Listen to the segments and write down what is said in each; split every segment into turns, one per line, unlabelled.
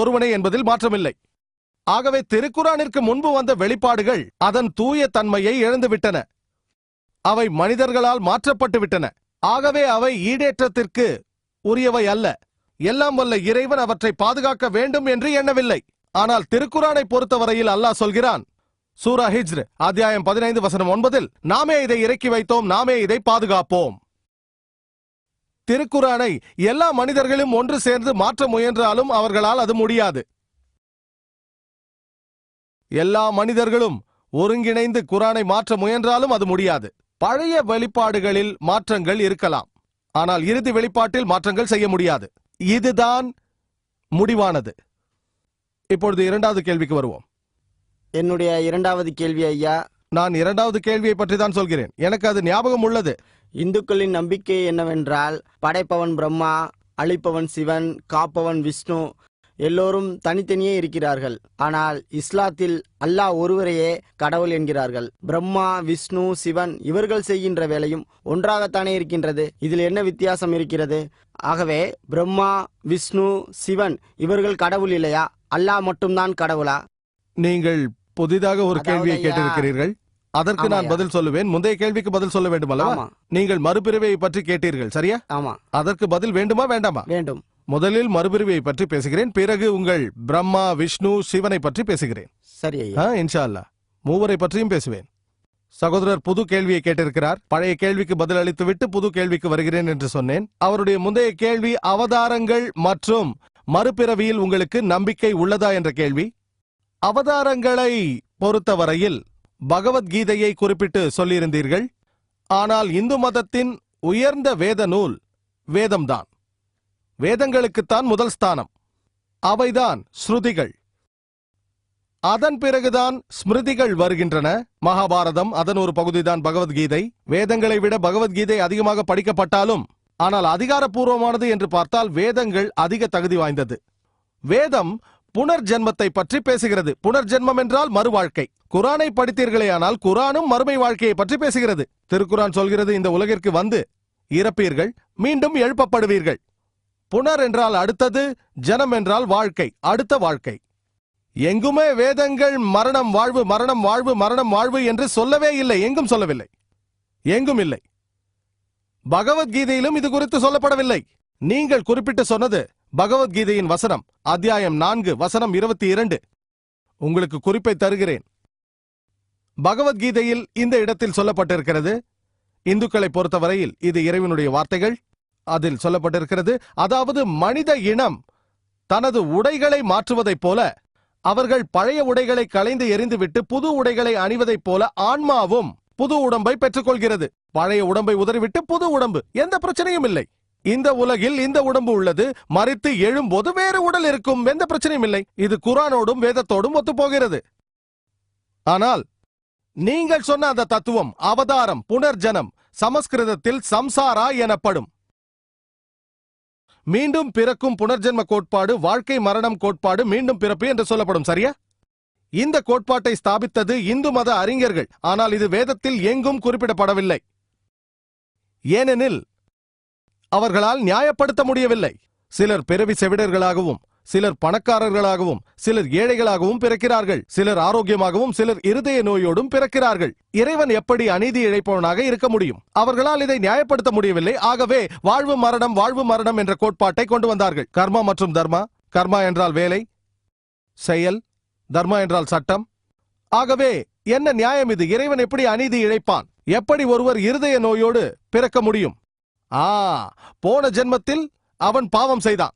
ஒருவனே என்பதில் மாற்றமில்லை. ஆகவே திருக்குறானிற்கு முன்பு வந்த வெளிப்பாடுகள் அதன் தூய தன்மையை இழந்துவிட்டன. அவை மனிதர்களால் மாற்றப்பட்டு விட்டன ஆகவே அவை ஈடேற்றத்திற்கு உரியவை அல்ல. எல்லாம் வல்ல இறைவன் அவற்றை பாதுகாக்க வேண்டும் என்று எண்ணவில்லை. ஆனால் திருக்குறானை பொறுத்தவரையில் அல்லாஹ் சொல்கிறான் சூரா ஹிஜ்ர் அத்தியாயம் பதினைந்து வசனம் ஒன்பதில் நாமே இதை இறக்கி வைத்தோம் நாமே இதை பாதுகாப்போம். திருக்குரானை எல்லா மனிதர்களும் ஒன்று சேர்ந்து மாற்ற முயன்றாலும் அவர்களால் அது முடியாது. எல்லா மனிதர்களும் ஒருங்கிணைந்து குரானை மாற்ற முயன்றாலும் அது முடியாது. பழைய வெளிப்பாடுகளில் மாற்றங்கள் இருக்கலாம். ஆனால் இறுதி வெளிப்பாட்டில் மாற்றங்கள் செய்ய முடியாது. இதுதான் முடிவானது. இப்பொழுது இரண்டாவது கேள்விக்கு வருவோம்.
என்னுடைய இரண்டாவது கேள்வி ஐயா
நான் இரண்டாவது கேள்வியை பற்றி தான் சொல்கிறேன். எனக்கு அது ஞாபகம் உள்ளது.
இந்துக்களின் நம்பிக்கை என்னவென்றால் படைப்பவன் பிரம்மா அழிப்பவன் சிவன் காப்பவன் விஷ்ணு எல்லோரும் தனித்தனியே இருக்கிறார்கள். ஆனால் இஸ்லாத்தில் அல்லாஹ் ஒருவரையே கடவுள் என்கிறார்கள். பிரம்மா விஷ்ணு சிவன் இவர்கள் செய்கின்ற வேலையும் ஒன்றாகத்தானே இருக்கின்றது. இதில் என்ன வித்தியாசம் இருக்கிறது? ஆகவே பிரம்மா விஷ்ணு சிவன் இவர்கள் கடவுள் இல்லையா? அல்லாஹ் மட்டும்தான் கடவுளா?
நீங்கள் புதிதாக ஒரு கேள்வியை கேட்டிருக்கிறீர்கள். அதற்கு நான். பதில் சொல்லுவேன். முந்தைய கேள்விக்கு பதில் சொல்ல வேண்டும் அல்லவா நீங்கள் மறுபிறவியை பற்றி கேட்டீர்கள் சரியா?
ஆமா.
அதற்கு பதில் வேண்டுமா வேண்டாமா?
வேண்டும்.
முதலில் மறுபிறவியை பற்றி பேசுகிறேன். பிறகு உங்கள் பிரம்மா விஷ்ணு சிவனை பற்றி பேசுகிறேன்.
சரி
இன்ஷா அல்லாஹ் மூவரை பற்றியும் பேசுவேன். சகோதரர் புது கேள்வியை கேட்டிருக்கிறார். பழைய கேள்விக்கு பதில் அளித்துவிட்டு புது கேள்விக்கு வருகிறேன் என்று சொன்னேன். அவருடைய முந்தைய கேள்வி அவதாரங்கள் மற்றும் மறுபிறவியில் உங்களுக்கு நம்பிக்கை உள்ளதா என்ற கேள்வி. அவதாரங்களை பொறுத்தவரையில் பகவத்கீதையை குறிப்பிட்டு சொல்லியிருந்தீர்கள். ஆனால் இந்து மதத்தின் உயர்ந்த வேத நூல் வேதம்தான். வேதங்களுக்குத்தான் முதல் ஸ்தானம். அவைதான் ஸ்ருதிகள். அதன் பிறகுதான் ஸ்மிருதிகள் வருகின்றன. மகாபாரதம் அதன் ஒரு பகுதிதான் பகவத்கீதை. வேதங்களை விட பகவத்கீதை அதிகமாக படிக்கப்பட்டாலும் ஆனால் அதிகாரப்பூர்வமானது என்று பார்த்தால் வேதங்கள் அதிக தகுதி வாய்ந்தது. வேதம் புனர்ஜென்மத்தை பற்றி பேசுகிறது. புனர்ஜென்மம் என்றால் மறுவாழ்க்கை. குரானை படித்தீர்களேயானால் குரானும் மறுமை வாழ்க்கையை பற்றி பேசுகிறது. திருக்குரான் சொல்கிறது இந்த உலகிற்கு வந்து இறப்பீர்கள் மீண்டும் எழுப்பப்படுவீர்கள். புனர் என்றால் அடுத்தது ஜனம் என்றால் வாழ்க்கை அடுத்த வாழ்க்கை. எங்குமே வேதங்கள் மரணம் வாழ்வு மரணம் வாழ்வு மரணம் வாழ்வு என்று சொல்லவே இல்லை எங்கும் சொல்லவில்லை. எங்கும் இல்லை. பகவத்கீதையிலும் இது குறித்து சொல்லப்படவில்லை. நீங்கள் குறிப்பிட்டு சொன்னது பகவத்கீதையின் வசனம் அத்தியாயம் நான்கு வசனம் இருபத்தி இரண்டு. உங்களுக்கு குறிப்பை தருகிறேன். பகவத்கீதையில் இந்த இடத்தில் சொல்லப்பட்டிருக்கிறது இந்துக்களை பொறுத்தவரையில் இது இறைவனுடைய வார்த்தைகள். அதில் சொல்லப்பட்டிருக்கிறது அதாவது மனித இனம் தனது உடைகளை மாற்றுவதைப் போல அவர்கள் பழைய உடைகளை களைந்து எறிந்துவிட்டு புது உடைகளை அணிவதைப் போல ஆன்மாவும் புது உடம்பை பெற்றுக்கொள்கிறது. பழைய உடம்பை உதறிவிட்டு புது உடம்பு எந்த பிரச்சனையும் இல்லை. இந்த உலகில் இந்த உடம்பு உள்ளது. மறித்து எழும்போது வேறு உடல் இருக்கும். எந்த பிரச்சனையும் இல்லை. இது குரானோடும் வேதத்தோடும் ஒத்துப்போகிறது. ஆனால் நீங்கள் சொன்ன அந்த தத்துவம் அவதாரம் புனர்ஜனம் சமஸ்கிருதத்தில் சம்சாரா எனப்படும். மீண்டும் பிறக்கும் புனர்ஜென்ம கோட்பாடு வாழ்க்கை மரணம் கோட்பாடு மீண்டும் பிறப்பு என்று சொல்லப்படும் சரியா? இந்த கோட்பாட்டை ஸ்தாபித்தது இந்து மத அறிஞர்கள். ஆனால் இது வேதத்தில் எங்கும் குறிப்பிடப்படவில்லை. ஏனெனில் அவர்களால் நியாயப்படுத்த முடியவில்லை. சிலர் பிறவி செவிடர்களாகவும் சிலர் பணக்காரர்களாகவும் சிலர் ஏழைகளாகவும் பிறக்கிறார்கள். சிலர் ஆரோக்கியமாகவும் சிலர் இருதய நோயோடும் பிறக்கிறார்கள். இறைவன் எப்படி அநீதி இழைப்பவனாக இருக்க முடியும்? அவர்களால் இதை நியாயப்படுத்த முடியவில்லை. ஆகவே வாழ்வு மரணம் வாழ்வு மரணம் என்ற கோட்பாட்டை கொண்டு வந்தார்கள். கர்மா மற்றும் தர்மா. கர்மா என்றால் வேலை செயல் தர்மா என்றால் சட்டம். ஆகவே என்ன நியாயம் இது? இறைவன் எப்படி அநீதி இழைப்பான்? எப்படி ஒருவர் இருதய நோயோடு பிறக்க முடியும்? ஆ போன ஜென்மத்தில் அவன் பாவம் செய்தான்.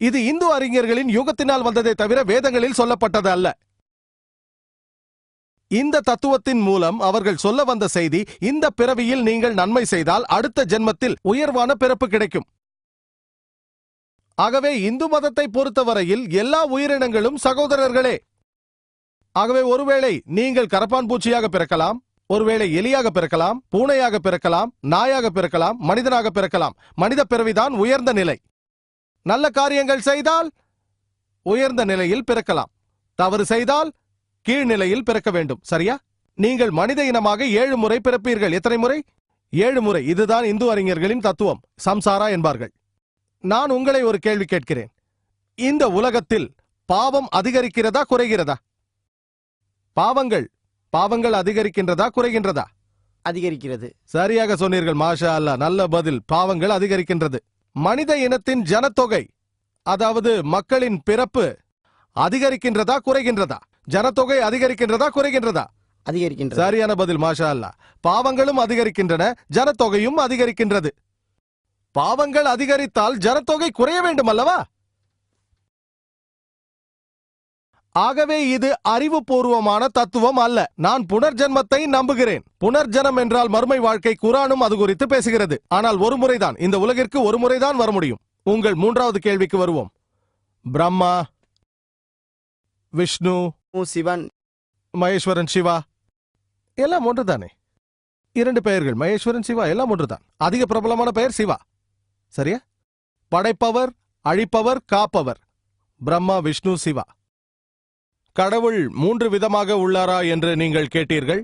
இது இந்து அறிஞர்களின் யுகத்தினால் வந்ததை தவிர வேதங்களில் சொல்லப்பட்டது அல்ல. இந்த தத்துவத்தின் மூலம் அவர்கள் சொல்ல வந்த செய்தி இந்த பிறவியில் நீங்கள் நன்மை செய்தால் அடுத்த ஜென்மத்தில் உயர்வான பிறப்பு கிடைக்கும். ஆகவே இந்து மதத்தை பொறுத்தவரையில் எல்லா உயிரினங்களும் சகோதரர்களே. ஆகவே ஒருவேளை நீங்கள் கரப்பான் பூச்சியாக பிறக்கலாம் ஒருவேளை எலியாக பிறக்கலாம் பூனையாக பிறக்கலாம் நாயாக பிறக்கலாம் மனிதனாக பிறக்கலாம். மனித பிறவிதான் உயர்ந்த நிலை. நல்ல காரியங்கள் செய்தால் உயர்ந்த நிலையில் பிறக்கலாம். தவறு செய்தால் கீழ்நிலையில் பிறக்க வேண்டும். சரியா? நீங்கள் மனித இனமாக ஏழு முறை பிறப்பீர்கள். எத்தனை முறை? ஏழு முறை. இதுதான் இந்து அறிஞர்களின் தத்துவம். சம்சாரா என்பார்கள். நான் உங்களை ஒரு கேள்வி கேட்கிறேன். இந்த உலகத்தில் பாவம் அதிகரிக்கிறதா குறைகிறதா? பாவங்கள் பாவங்கள் அதிகரிக்கின்றதா குறைகின்றதா?
அதிகரிக்கிறது.
சரியாக சொன்னீர்கள் மாஷா அல்லா நல்ல பதில் பாவங்கள் அதிகரிக்கின்றது. மனித இனத்தின் ஜனத்தொகை அதாவது மக்களின் பிறப்பு அதிகரிக்கின்றதா குறைகின்றதா? ஜனத்தொகை அதிகரிக்கின்றதா குறைகின்றதா?
அதிகரிக்கின்றது.
சரியான பதில் மாஷா அல்லா பாவங்களும் அதிகரிக்கின்றன ஜனத்தொகையும் அதிகரிக்கின்றது. பாவங்கள் அதிகரித்தால் ஜனத்தொகை குறைய வேண்டும் அல்லவா ஆகவே இது அறிவுபூர்வமான தத்துவம் அல்ல. நான் புனர்ஜென்மத்தை நம்புகிறேன். புனர்ஜனம் என்றால் மறுமை வாழ்க்கை குரானும் அது குறித்து பேசுகிறது. ஆனால் ஒரு முறைதான். இந்த உலகிற்கு ஒரு முறைதான் வர முடியும். உங்கள் மூன்றாவது கேள்விக்கு வருவோம். பிரம்மா விஷ்ணு
சிவன்
மகேஸ்வரன் சிவா. எல்லாம் ஒன்றுதானே? இரண்டு பெயர்கள். மகேஸ்வரன் சிவா எல்லாம் ஒன்றுதான். அதிக பிரபலமான பெயர் சிவா. சரியா? படைப்பவர் அழிப்பவர் காப்பவர். பிரம்மா விஷ்ணு சிவா. கடவுள் மூன்று விதமாக உள்ளாரா என்று நீங்கள் கேட்டீர்கள்?